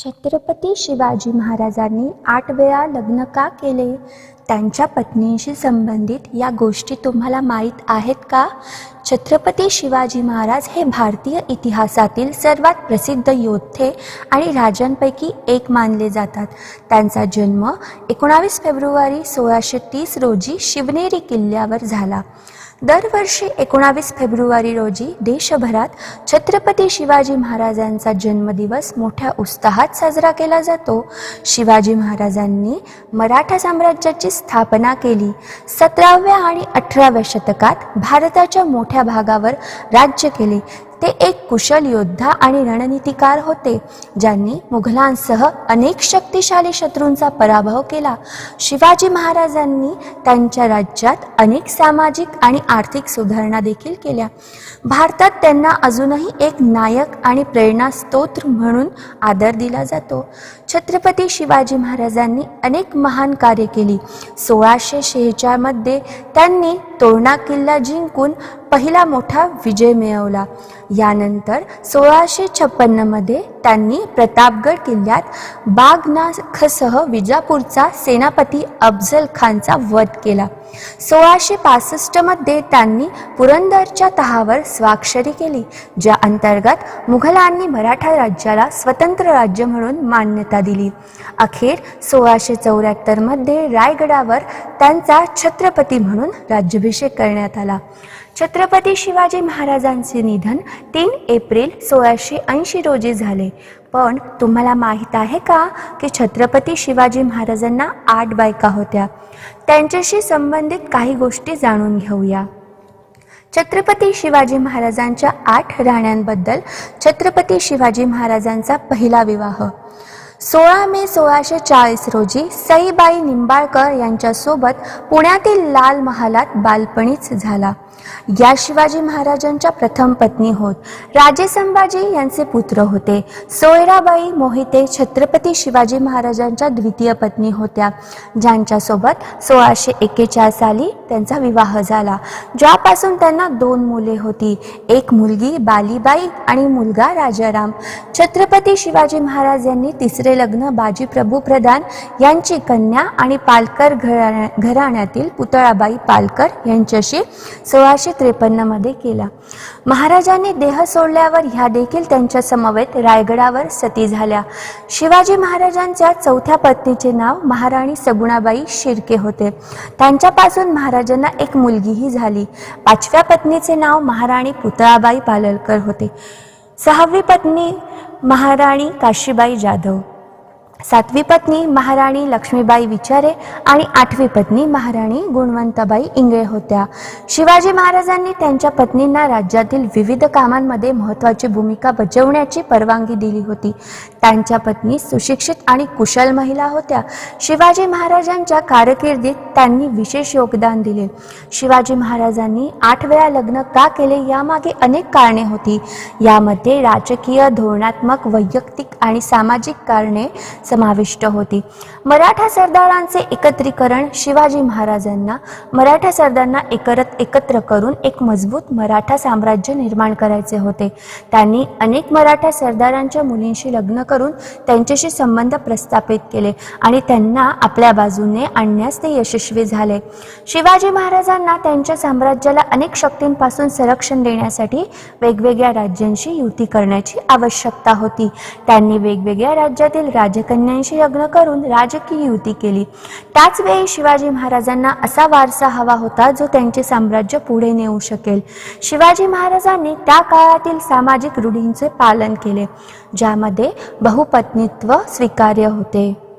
छत्रपती शिवाजी महाराजांनी आठ वेळा लग्न का केले? त्यांच्या पत्नींशी संबंधित या गोष्टी तुम्हाला माहीत आहेत का? छत्रपती शिवाजी महाराज हे भारतीय इतिहासातील सर्वात प्रसिद्ध योद्धे आणि राजांपैकी एक मानले जातात. त्यांचा जन्म एकोणावीस फेब्रुवारी सोळाशे तीस रोजी शिवनेरी किल्ल्यावर झाला. दरवर्षी एकोणावीस फेब्रुवारी रोजी देशभरात छत्रपती शिवाजी महाराजांचा जन्मदिवस मोठ्या उत्साहात साजरा केला जातो. शिवाजी महाराजांनी मराठा साम्राज्याची स्थापना केली. सतराव्या आणि अठराव्या शतकात भारताच्या मोठ्या भागावर राज्य केले. ते एक कुशल योद्धा आणि रणनीतिकार होते ज्यांनी मुघलांसह अनेक शक्तिशाली शत्रूंचा पराभव केला. शिवाजी महाराजांनी त्यांच्या राज्यात अनेक सामाजिक आणि आर्थिक सुधारणा देखील केल्या. भारतात त्यांना अजूनही एक नायक आणि प्रेरणास्तोत्र म्हणून आदर दिला जातो. छत्रपती शिवाजी महाराजांनी अनेक महान कार्य केली. सोळाशे शेहेचाळमध्ये त्यांनी तोरणा किल्ला जिंकून पहिला मोठा विजय मिळवला. यानंतर सोळाशे छप्पन्नमध्ये त्यांनी प्रतापगड किल्ल्यात बागनाखसह विजापूरचा सेनापती अफजल खानचा वध केला. सोळाशे पासष्टमध्ये त्यांनी पुरंदरच्या तहावर स्वाक्षरी केली ज्या अंतर्गत मुघलांनी मराठा राज्याला स्वतंत्र राज्य म्हणून मान्यता दिली. अखेर सोळाशे चौऱ्याहत्तरमध्ये रायगडावर त्यांचा छत्रपती म्हणून राज्याभिषेक करण्यात आला. छत्रपती शिवाजी महाराजांचे निधन तीन एप्रिल सोळाशे ऐंशी रोजी झाले. पण तुम्हाला माहीत आहे का की छत्रपती शिवाजी महाराजांना आठ बायका होत्या. त्यांच्याशी संबंधित काही गोष्टी जाणून घेऊया. छत्रपती शिवाजी महाराजांच्या आठ राण्यांबद्दल छत्रपती शिवाजी महाराजांचा पहिला विवाह. सोळा मे सोळाशे चाळीस रोजी सईबाई निंबाळकर यांच्यासोबत पुण्यातील लाल महालात बालपणीच झाला. या शिवाजी महाराजांच्या प्रथम पत्नी होत राजे संभाजी यांचे पुत्र होते. सोयराबाई मोहिते छत्रपती शिवाजी महाराजांच्या द्वितीय पत्नी होत्या. ज्यांच्यासोबत सोळाशे एक्केचाळीस साली त्यांचा विवाह झाला. ज्यापासून त्यांना दोन मुले होती. एक मुलगी बालीबाई आणि मुलगा राजाराम. छत्रपती शिवाजी महाराज यांनी तिसरे लग्न बाजी प्रभू प्रधान यांची कन्या आणि पालकर घराण्या घराण्यातील पुतळाबाई पालकर यांच्याशी सोळाशे त्रेपन्नमध्ये केला. महाराजांनी देह सोडल्यावर ह्या देखील त्यांच्या समवेत रायगडावर सती झाल्या. शिवाजी महाराजांच्या चौथ्या पत्नीचे नाव महाराणी सगुणाबाई शिर्के होते. त्यांच्यापासून महाराजांना एक मुलगीही झाली. पाचव्या पत्नीचे नाव महाराणी पुतळाबाई पालकर होते. सहावी पत्नी महाराणी काशीबाई जाधव. सातवी पत्नी महाराणी लक्ष्मीबाई विचारे आणि आठवी पत्नी महाराणी गुणवंताबाई इंगळे होत्या. शिवाजी महाराजांनी त्यांच्या पत्नींना राज्यातील विविध कामांमध्ये महत्त्वाची भूमिका बजावण्याची परवानगी दिली होती. त्यांच्या पत्नी सुशिक्षित आणि कुशल महिला होत्या. शिवाजी महाराजांच्या कारकिर्दीत त्यांनी विशेष योगदान दिले. शिवाजी महाराजांनी आठ वेळा लग्न का केले यामागे अनेक कारणे होती. यामध्ये राजकीय धोरणात्मक वैयक्तिक आणि सामाजिक कारणे समाविष्ट होती. मराठा सरदारांचे एकत्रीकरण शिवाजी महाराजांना मराठा सरदारांना एकरत एकत्र करून एक मजबूत मराठा साम्राज्य निर्माण करायचे होते. त्यांनी अनेक मराठा सरदारांच्या मुलींशी लग्न करून त्यांच्याशी संबंध प्रस्थापित केले आणि त्यांना आपल्या बाजूने आणण्यास ते यशस्वी झाले. शिवाजी महाराजांना त्यांच्या साम्राज्याला अनेक शक्तींपासून संरक्षण देण्यासाठी वेगवेगळ्या राज्यांशी युती करण्याची आवश्यकता होती. त्यांनी वेगवेगळ्या राज्यातील कन्यांशी लग्न करून राजकीय युती केली. त्याच वेळी शिवाजी महाराजांना असा वारसा हवा होता जो त्यांचे साम्राज्य पुढे नेऊ शकेल. शिवाजी महाराजांनी त्या काळातील सामाजिक रूढींचे पालन केले ज्यामध्ये बहुपत्नीत्व स्वीकार्य होते.